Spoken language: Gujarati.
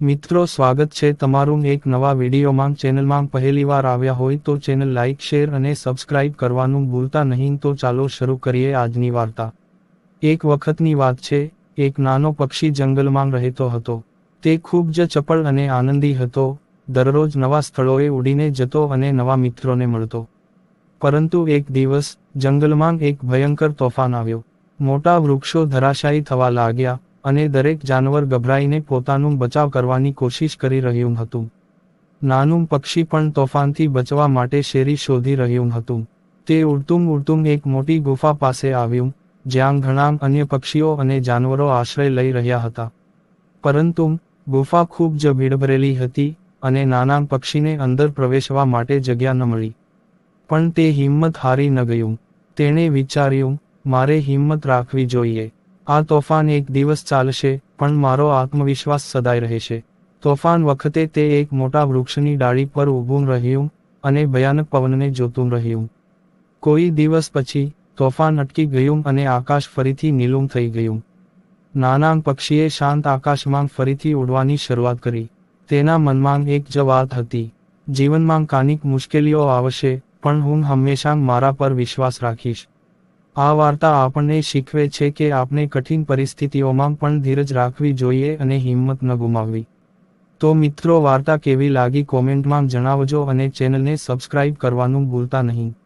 મિત્રો, સ્વાગત છે તમારું એક નવા વિડીયોમાં. ચેનલમાં પહેલીવાર આવ્યા હોય તો ચેનલ લાઇક શેર અને સબસ્ક્રાઇબ કરવાનું ભૂલતા નહીં. તો ચાલો શરૂ કરીએ આજની વાર્તા. એક વખતની વાત છે, એક નાનો પક્ષી જંગલમાં રહેતો હતો. તે ખૂબ જ ચપળ અને આનંદી હતો. દરરોજ નવા સ્થળોએ ઉડીને જતો અને નવા મિત્રોને મળતો. પરંતુ એક દિવસ જંગલમાં એક ભયંકર તોફાન આવ્યો. મોટા વૃક્ષો ધરાશાયી થવા લાગ્યા. અને દરેક જાનવર ગભરાઈને પોતાનું બચાવ કરવાની કોશિશ કરી રહ્યું હતું. નાનું પક્ષી પણ તોફાનથી બચવા માટે શેરી શોધી રહ્યું હતું. તે ઉડતું ઉડતું એક મોટી ગુફા પાસે આવ્યું, જ્યાં ઘણા અન્ય પક્ષીઓ અને જાનવરો આશ્રય લઈ રહ્યા હતા. પરંતુ, ગુફા ખૂબ જ ભીડભરેલી હતી અને નાના પક્ષીને અંદર પ્રવેશવા માટે જગ્યા ન મળી. પણ તે હિંમત હારી ન ગયું. તેણે વિચાર્યું, મારે હિંમત રાખવી જોઈએ. આ તોફાન એક દિવસ ચાલશે, પણ મારો આત્મવિશ્વાસ સદાય રહેશે. તોફાન વખતે તે એક મોટા વૃક્ષની ડાળી પર ઊભું રહ્યું અને ભયાનક પવનને જોતું રહ્યું. કોઈ દિવસ પછી, તોફાન અટકી ગયું અને આકાશ ફરીથી નીલું થઈ ગયું. નાના પક્ષીએ શાંત આકાશમાં ફરીથી ઉડવાની શરૂઆત કરી. તેના મનમાં એક જ વાત હતી. જીવનમાં કાનિક મુશ્કેલીઓ આવશે, પણ હું હંમેશા મારા પર વિશ્વાસ રાખીશ. આ વાર્તા આપણને શીખવે છે કે આપણે કઠિન પરિસ્થિતિઓમાં પણ ધીરજ રાખવી જોઈએ અને હિંમત ન ગુમાવવી. તો મિત્રો, વાર્તા કેવી લાગી કોમેન્ટમાં જણાવજો અને ચેનલને સબસ્ક્રાઇબ કરવાનું ભૂલતા નહીં.